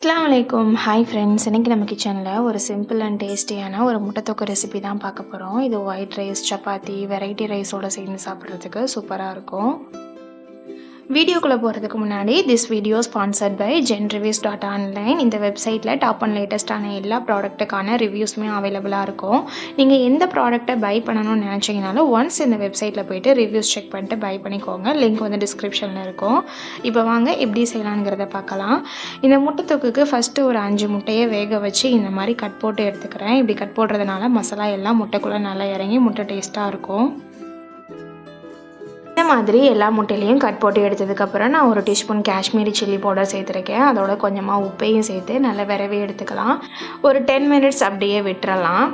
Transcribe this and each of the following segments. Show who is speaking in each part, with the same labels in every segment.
Speaker 1: அஸ்லாம் வலைக்கும் hi friends இன்றைக்கி நம்ம கிச்சனில் ஒரு சிம்பிள் அண்ட் டேஸ்டியான ஒரு முட்டைத்தொக்கு ரெசிபி தான் பார்க்க போகிறோம் இது ஒயிட் ரைஸ் சப்பாத்தி வெரைட்டி ரைஸோடு சேர்ந்து சாப்பிட்றதுக்கு சூப்பராக இருக்கும். வீடியோக்குள்ளே போகிறதுக்கு முன்னாடி this video sponsored by Jen reviews dot online இந்த வெப்சைட்டில் டாப் அண்ட் லேட்டஸ்ட்டான எல்லா ப்ராடக்ட்டுக்கான ரிவ்யூஸுமே அவைலபிளாக இருக்கும். நீங்கள் எந்த ப்ராடக்ட்டை பை பண்ணணும்னு நினச்சிங்கனாலும் ஒன்ஸ் இந்த வெப்சைட்டில் போய்ட்டு ரிவ்யூஸ் செக் பண்ணிட்டு பை பண்ணிக்கோங்க. லிங்க் வந்து டிஸ்கிரிப்ஷனில் இருக்கும். இப்போ வாங்க எப்படி செய்யலாங்கிறத பார்க்கலாம். இந்த முட்டை தொக்குக்கு ஃபஸ்ட்டு ஒரு அஞ்சு முட்டையை வேக வச்சு இந்த மாதிரி கட் போட்டு எடுத்துக்கிறேன். இப்படி கட் போடுறதுனால மசாலா எல்லாம் முட்டைக்குள்ளே நல்லா இறங்கி முட்டை டேஸ்ட்டாக இருக்கும். மாதிரி எல்லா முட்டையிலையும் கட் போட்டு எடுத்ததுக்கப்புறம் நான் ஒரு டீஸ்பூன் காஷ்மீரி சில்லி பவுடர் சேர்த்துருக்கேன். அதோட கொஞ்சமாக உப்பையும் சேர்த்து நல்லா விரவி எடுத்துக்கலாம். ஒரு டென் மினிட்ஸ் அப்படியே விட்டுறலாம்.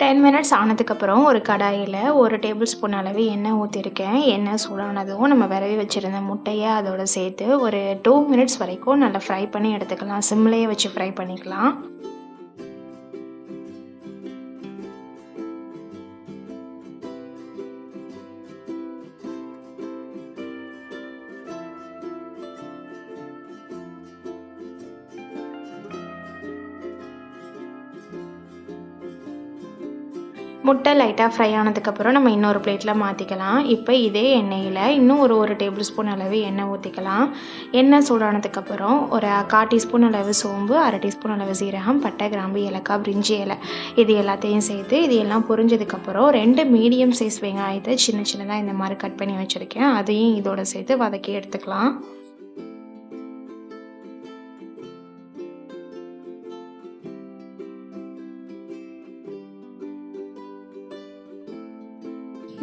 Speaker 1: டென் மினிட்ஸ் ஆனதுக்கப்புறம் ஒரு கடாயில் ஒரு டேபிள் ஸ்பூன் அளவு எண்ணெய் ஊற்றிருக்கேன் எண்ணெய் சூடானதும் நம்ம விரவி வச்சுருந்த முட்டையை அதோட சேர்த்து ஒரு டூ மினிட்ஸ் வரைக்கும் நல்லா ஃப்ரை பண்ணி எடுத்துக்கலாம். சிம்லேயே வச்சு ஃப்ரை பண்ணிக்கலாம். முட்டை லைட்டாக ஃப்ரை ஆனதுக்கப்புறம் நம்ம இன்னொரு பிளேட்டில் மாற்றிக்கலாம் இப்போ இதே எண்ணெயில் இன்னும் ஒரு ஒரு டேபிள் ஸ்பூன் அளவு எண்ணெய் ஊற்றிக்கலாம் எண்ணெய் சூடானதுக்கப்புறம் ஒரு கால் டீஸ்பூன் அளவு சோம்பு அரை டீஸ்பூன் அளவு சீரகம் பட்டை கிராம்பு ஏலக்காய் பிரிஞ்சி இலை. இது எல்லாத்தையும் சேர்த்து இது எல்லாம் புரிஞ்சதுக்கப்புறம் ரெண்டு மீடியம் சைஸ் வெங்காயத்தை சின்ன சின்னதாக இந்த மாதிரி கட் பண்ணி வச்சுருக்கேன். அதையும் இதோட சேர்த்து வதக்கி எடுத்துக்கலாம்.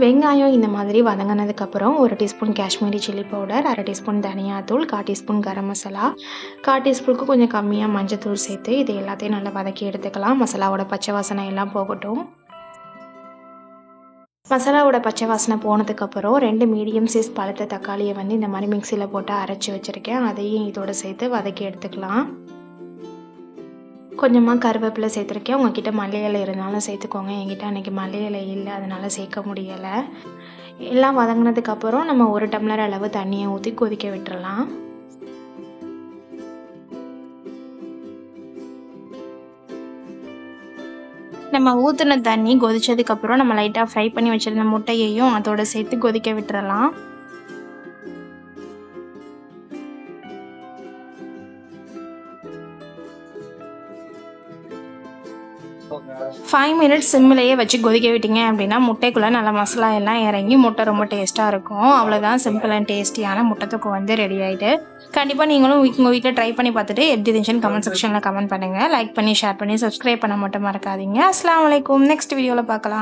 Speaker 1: வெங்காயம் இந்த மாதிரி வதங்கினதுக்கப்புறம் ஒரு டீஸ்பூன் காஷ்மீரி சில்லி பவுடர் அரை டீஸ்பூன் தனியாத்தூள் கால் டீஸ்பூன் கரம் மசாலா கால் டீஸ்பூனுக்கு கொஞ்சம் கம்மியாக மஞ்சத்தூள் சேர்த்து இது எல்லாத்தையும் நல்லா வதக்கி எடுத்துக்கலாம். மசாலாவோட பச்சை வாசனை எல்லாம் போகட்டும். மசாலாவோட பச்சை வாசனை போனதுக்கப்புறம் ரெண்டு மீடியம் சைஸ் பழுத்த தக்காளியை வந்து இந்த மாதிரி மிக்சியில் போட்டு அரைச்சி வச்சுருக்கேன். அதையும் இதோடு சேர்த்து வதக்கி எடுத்துக்கலாம். கொஞ்சமாக கருவேப்பிலை சேர்த்துருக்கேன். உங்ககிட்ட மல்லி இலை இருந்தாலும் சேர்த்துக்கோங்க. என்கிட்ட அன்றைக்கி மல்லி இலை இல்லை. அதனால் சேர்க்க முடியலை. எல்லாம் வதங்கினதுக்கப்புறம் நம்ம ஒரு டம்ளர் அளவு தண்ணியை ஊற்றி கொதிக்க விட்டுறலாம். நம்ம ஊற்றின தண்ணி கொதிச்சதுக்கப்புறம் நம்ம லைட்டாக ஃப்ரை பண்ணி வச்சுருந்த முட்டையையும் அதோடு சேர்த்து கொதிக்க விட்டுறலாம். ஃபைவ் மினிட்ஸ் சிம்மிலேயே வச்சு கொதிக்க விட்டீங்க அப்படின்னா முட்டைக்குள்ளே நல்லா மசாலா எல்லாம் இறங்கி முட்டை ரொம்ப டேஸ்ட்டாக இருக்கும். அவ்வளோதான் சிம்பிள் அண்ட் டேஸ்டியான முட்டைத்துக்கு வந்து ரெடி ஆகிட்டு கண்டிப்பாக நீங்களும் உங்கள் வீட்டில் ட்ரை பண்ணி பார்த்துட்டு எப்படி இருந்துச்சுன்னு கமெண்ட் செக்ஷனில் கமெண்ட் பண்ணுங்கள் லைக் பண்ணி ஷேர் பண்ணி சப்ஸ்கிரைப் பண்ண மட்டும் மறக்காதீங்க. அஸ்லாம் வலைக்கும் நெக்ஸ்ட் வீடியோவில் பார்க்கலாம்.